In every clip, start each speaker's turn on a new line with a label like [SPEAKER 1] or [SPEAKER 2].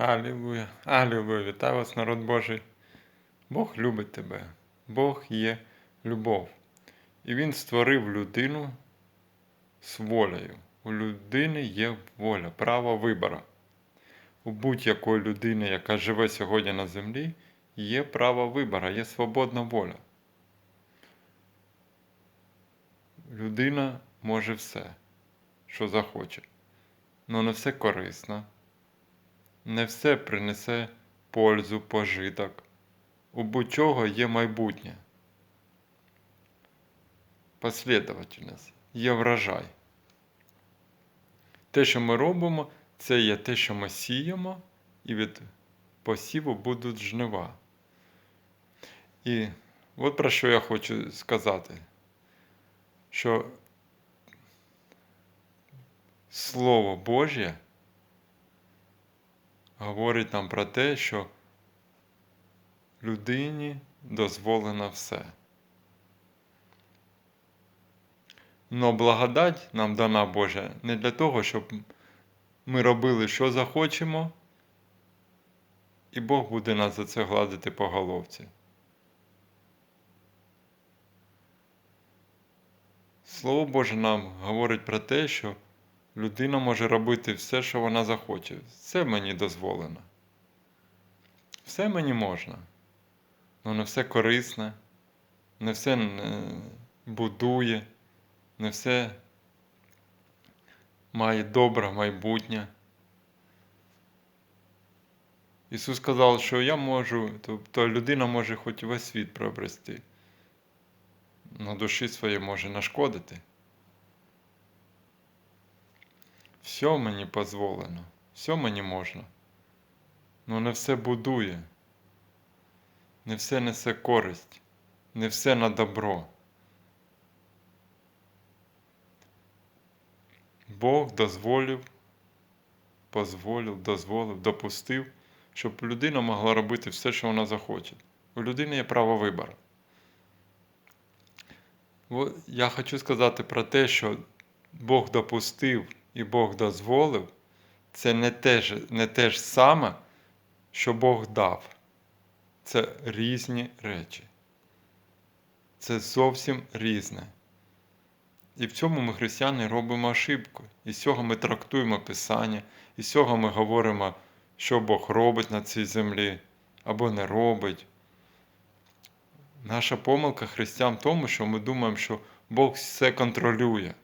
[SPEAKER 1] Алілуя, Алілуя, вітаю вас, народ Божий. Бог любить тебе, Бог є любов. І Він створив людину з волею. У людини є воля, право вибору. У будь-якої людини, яка живе сьогодні на землі, є право вибору, є свободна воля. Людина може все, що захоче, але не все корисно не все принесе пользу, пожиток. У будь-чого є майбутнє. Послідовательність є врожай. Те, що ми робимо, це є те, що ми сіємо, і від посіву будуть жнива. І от про що я хочу сказати, що Слово Божє говорить нам про те, що людині дозволено все. Но благодать нам дана Божа не для того, щоб ми робили, що захочемо, і Бог буде нас за це гладити по головці. Слово Боже нам говорить про те, що людина може робити все, що вона захоче. Все мені дозволено. Все мені можна. але не все корисне, не все будує, не все має добре майбутнє. Ісус сказав, що я можу, тобто людина може хоч весь світ приобрести, але душі своїй може нашкодити. Все мені дозволено, все мені можна. Ну не все будує, не все несе користь, не все на добро. Бог дозволив, позволив, дозволив, допустив, щоб людина могла робити все, що вона захоче. У людини є право вибору. Я хочу сказати про те, що Бог допустив і Бог дозволив, це не те ж, не те ж саме, що Бог дав. Це різні речі. Це зовсім різне. І в цьому ми, християни, робимо ошибку. І з цього ми трактуємо Писання, і з цього ми говоримо, що Бог робить на цій землі або не робить. Наша помилка християн в тому, що ми думаємо, що Бог все контролює.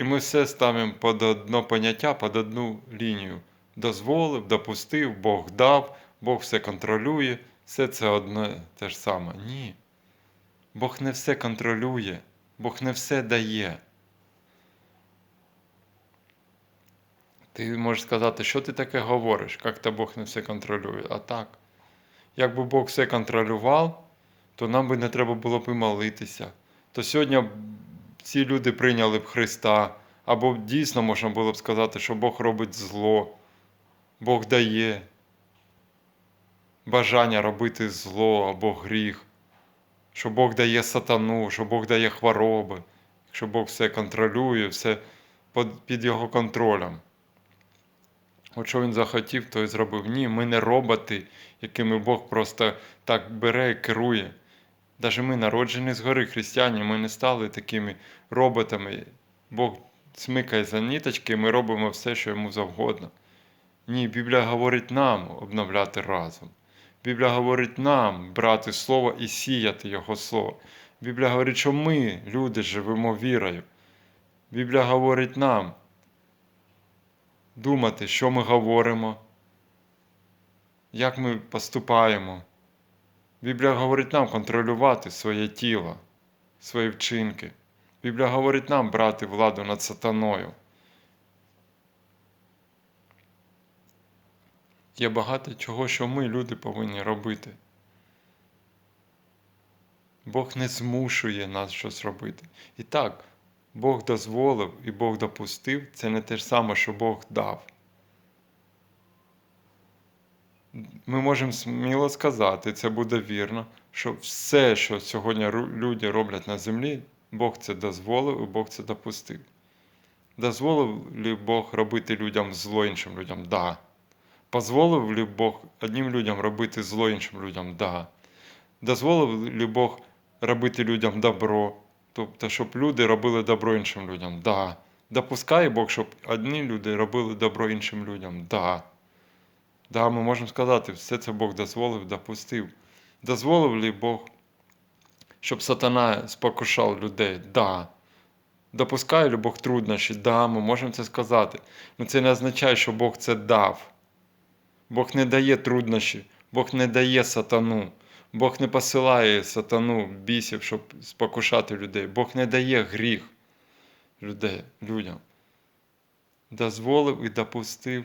[SPEAKER 1] І ми все ставимо під одно поняття, під одну лінію. Дозволив, допустив, Бог дав, Бог все контролює, все це одне те ж саме. Ні. Бог не все контролює, Бог не все дає. Ти можеш сказати, що ти таке говориш, як то Бог не все контролює. А так. Якби Бог все контролював, то нам би не треба було б і молитися. То сьогодні ці люди прийняли б Христа, або дійсно можна було б сказати, що Бог робить зло, Бог дає бажання робити зло або гріх, що Бог дає сатану, що Бог дає хвороби, що Бог все контролює, все під Його контролем. От що він захотів, то і зробив. Ні, ми не роботи, якими Бог просто так бере і керує. Навіть ми народжені згори християні, ми не стали такими роботами. Бог смикає за ніточки, ми робимо все, що йому завгодно. Ні, Біблія говорить нам обновляти разом. Біблія говорить нам брати Слово і сіяти Його Слово. Біблія говорить, що ми, люди, живемо вірою. Біблія говорить нам думати, що ми говоримо, як ми поступаємо. Біблія говорить нам контролювати своє тіло, свої вчинки. Біблія говорить нам брати владу над сатаною. Є багато чого, що ми, люди, повинні робити. Бог не змушує нас щось робити. І так, Бог дозволив і Бог допустив, це не те ж саме, що Бог дав ми можемо сміло сказати, це буде вірно, що все, що сьогодні люди роблять на землі, Бог це дозволив і Бог це допустив. Дозволив ли Бог робити людям зло іншим людям? Да. Позволив ли Бог одним людям робити зло іншим людям? Да. Дозволив ли Бог робити людям добро? Тобто, щоб люди робили добро іншим людям? Да. Допускає Бог, щоб одні люди робили добро іншим людям? Да. Да, ми можемо сказати, все це Бог дозволив, допустив. Дозволив ли Бог, щоб сатана спокушав людей? Да. Допускає ли Бог труднощі? Да, ми можемо це сказати. Ну це не означає, що Бог це дав. Бог не дає труднощі, Бог не дає сатану, Бог не посилає сатану бісів, щоб спокушати людей. Бог не дає гріх людей, людям. Дозволив і допустив.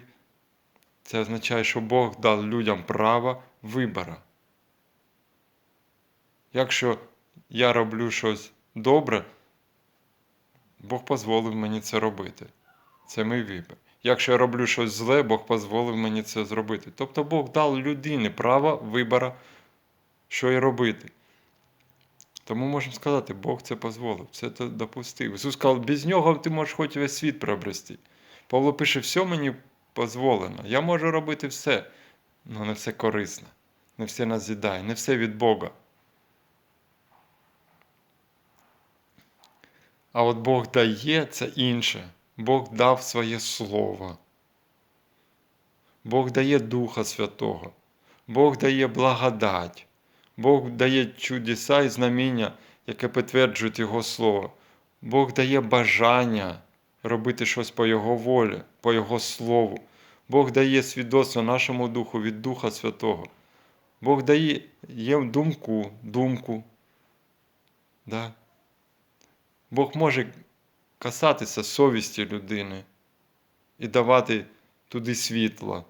[SPEAKER 1] Це означає, що Бог дав людям право вибору. Якщо я роблю щось добре, Бог дозволив мені це робити. Це мій вибір. Якщо я роблю щось зле, Бог дозволив мені це зробити. Тобто Бог дав людині право вибору, що й робити. Тому можемо сказати, Бог це дозволив, це допустив. Ісус сказав, без нього ти можеш хоч весь світ приобрести. Павло пише, все мені дозволено. Я можу робити все, але не все корисно, не все назідає, не все від Бога. А от Бог дає це інше. Бог дав своє Слово. Бог дає Духа Святого, Бог дає благодать, Бог дає чудеса і знаміння, яке підтверджують Його Слово. Бог дає бажання робити щось по Його волі, по Його Слову. Бог дає свідоцтво нашому Духу від Духа Святого. Бог дає є думку, думку. Да? Бог може касатися совісті людини і давати туди світло.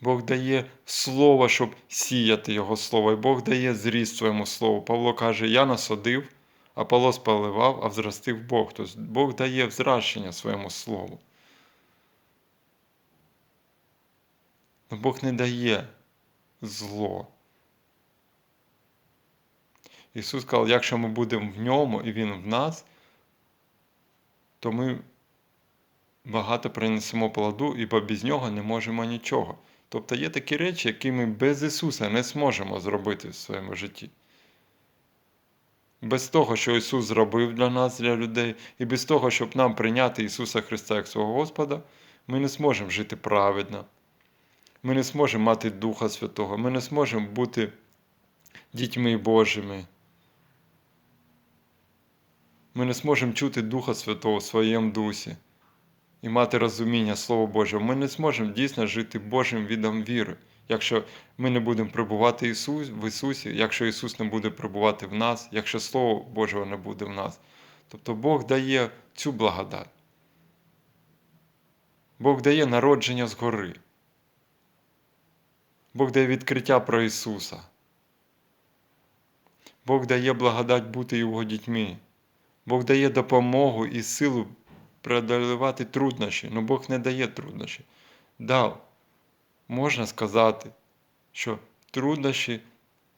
[SPEAKER 1] Бог дає слово, щоб сіяти Його слово, і Бог дає зріст своєму слову. Павло каже, я насадив, а Павло спаливав, а взростив Бог. Тобто Бог дає взращення своєму слову. Но Бог не дає зло. Ісус сказав, якщо ми будемо в ньому і Він в нас, то ми багато принесемо плоду, ібо без нього не можемо нічого. Тобто є такі речі, які ми без Ісуса не зможемо зробити в своєму житті. Без того, що Ісус зробив для нас, для людей, і без того, щоб нам прийняти Ісуса Христа як свого Господа, ми не зможемо жити праведно. Ми не зможемо мати Духа Святого, ми не зможемо бути дітьми Божими. Ми не зможемо чути Духа Святого в своєму дусі і мати розуміння Слова Божого. Ми не зможемо дійсно жити Божим відом віри, якщо ми не будемо прибувати Ісус, в Ісусі, якщо Ісус не буде прибувати в нас, якщо Слово Божого не буде в нас. Тобто Бог дає цю благодать. Бог дає народження згори. Бог дає відкриття про Ісуса. Бог дає благодать бути Його дітьми. Бог дає допомогу і силу преодолевати труднощі, але Бог не дає труднощі. Дав. Можна сказати, що труднощі,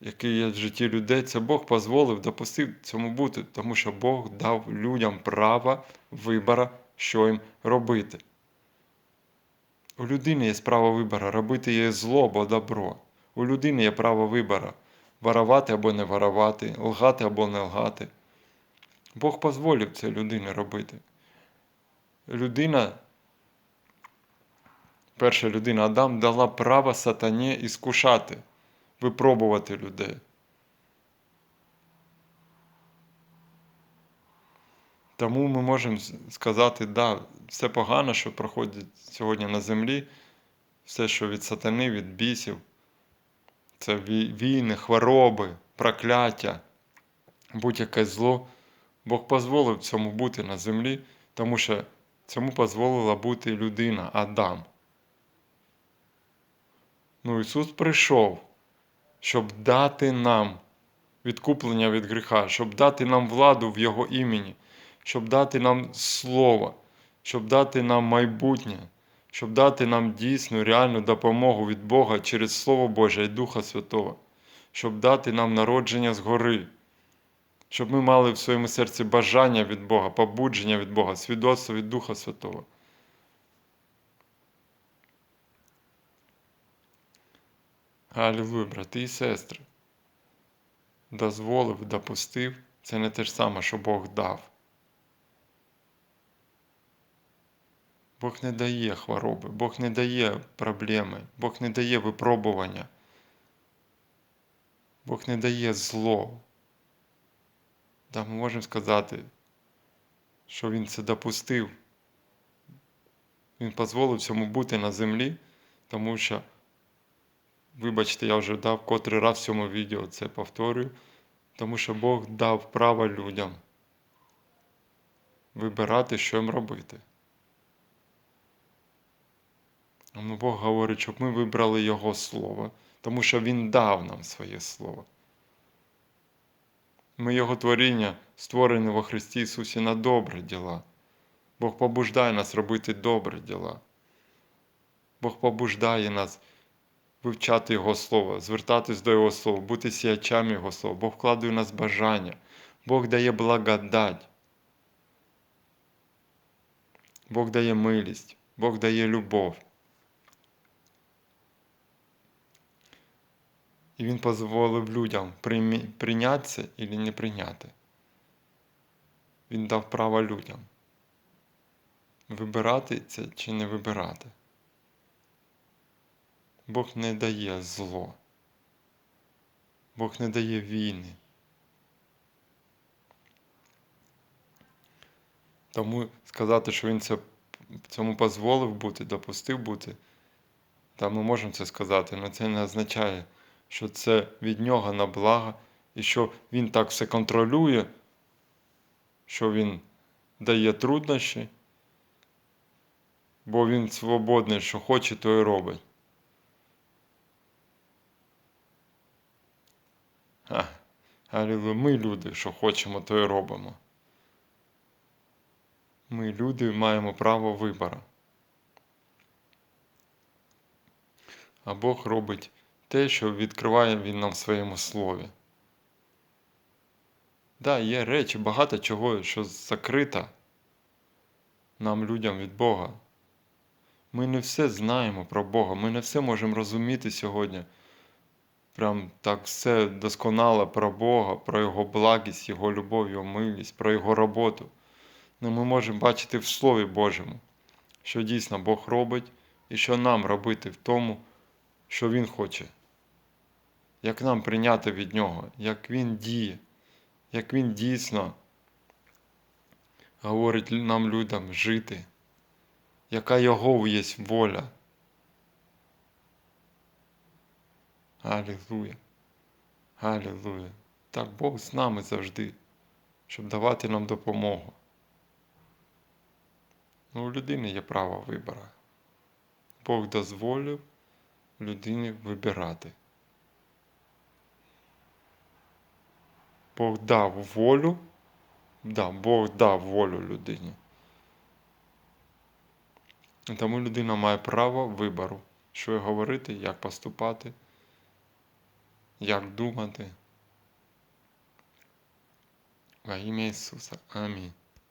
[SPEAKER 1] які є в житті людей, це Бог дозволив, допустив цьому бути, тому що Бог дав людям право вибору, що їм робити. У людини є право вибору, робити їй зло або добро. У людини є право вибору воровати або не воровати, лгати або не лгати. Бог дозволив це людині робити. Людина, перша людина Адам дала право сатані іскушати, випробувати людей. Тому ми можемо сказати, да, все погано, що проходить сьогодні на землі, все, що від сатани, від бісів, це війни, хвороби, прокляття, будь-яке зло. Бог дозволив цьому бути на землі, тому що цьому дозволила бути людина, Адам. Ну, Ісус прийшов, щоб дати нам відкуплення від гріха, щоб дати нам владу в Його імені, щоб дати нам Слово, щоб дати нам майбутнє, щоб дати нам дійсну, реальну допомогу від Бога через Слово Боже і Духа Святого, щоб дати нам народження згори щоб ми мали в своєму серці бажання від Бога, побудження від Бога, свідоцтво від Духа Святого. Алілуя, брати і сестри. Дозволив, допустив це не те ж саме, що Бог дав. Бог не дає хвороби, Бог не дає проблеми, Бог не дає випробування, Бог не дає зло. Да, ми можемо сказати, що Він це допустив. Він дозволив цьому бути на землі, тому що, вибачте, я вже дав котрий раз в цьому відео це повторюю, тому що Бог дав право людям вибирати, що їм робити. Бог говорить, щоб ми вибрали Його Слово, тому що Він дав нам своє Слово. Ми Його творіння створені во Христі Ісусі на добрі діла. Бог побуждає нас робити добрі діла. Бог побуждає нас вивчати Його Слово, звертатись до Його Слова, бути сіячами Його Слова. Бог вкладує в нас бажання, Бог дає благодать. Бог дає милість, Бог дає любов. І Він дозволив людям прийняти це або не прийняти. Він дав право людям вибирати це чи не вибирати. Бог не дає зло. Бог не дає війни. Тому сказати, що Він це, цьому дозволив бути, допустив бути, та ми можемо це сказати, але це не означає, що це від нього на благо, і що Він так все контролює, що Він дає труднощі, бо Він свободний, що хоче, то і робить. Алілуя, ми люди, що хочемо, то і робимо. Ми, люди, маємо право вибору. А Бог робить те, що відкриває Він нам в своєму слові. Да, є речі, багато чого, що закрита нам, людям від Бога. Ми не все знаємо про Бога, ми не все можемо розуміти сьогодні. Прям так все досконало про Бога, про Його благість, Його любов, Його милість, про Його роботу. Ну, ми можемо бачити в Слові Божому, що дійсно Бог робить і що нам робити в тому, що Він хоче. Як нам прийняти від Нього, як Він діє, як Він дійсно говорить нам людям жити, яка Його є воля. Алілуя. Алілуя. Так Бог з нами завжди, щоб давати нам допомогу. Ну, у людини є право вибору. Бог дозволив людині вибирати. Бог дав волю, да, Бог дав волю людині. Тому людина має право вибору, що говорити, як поступати, як думати. Во ім'я Ісуса. Амінь.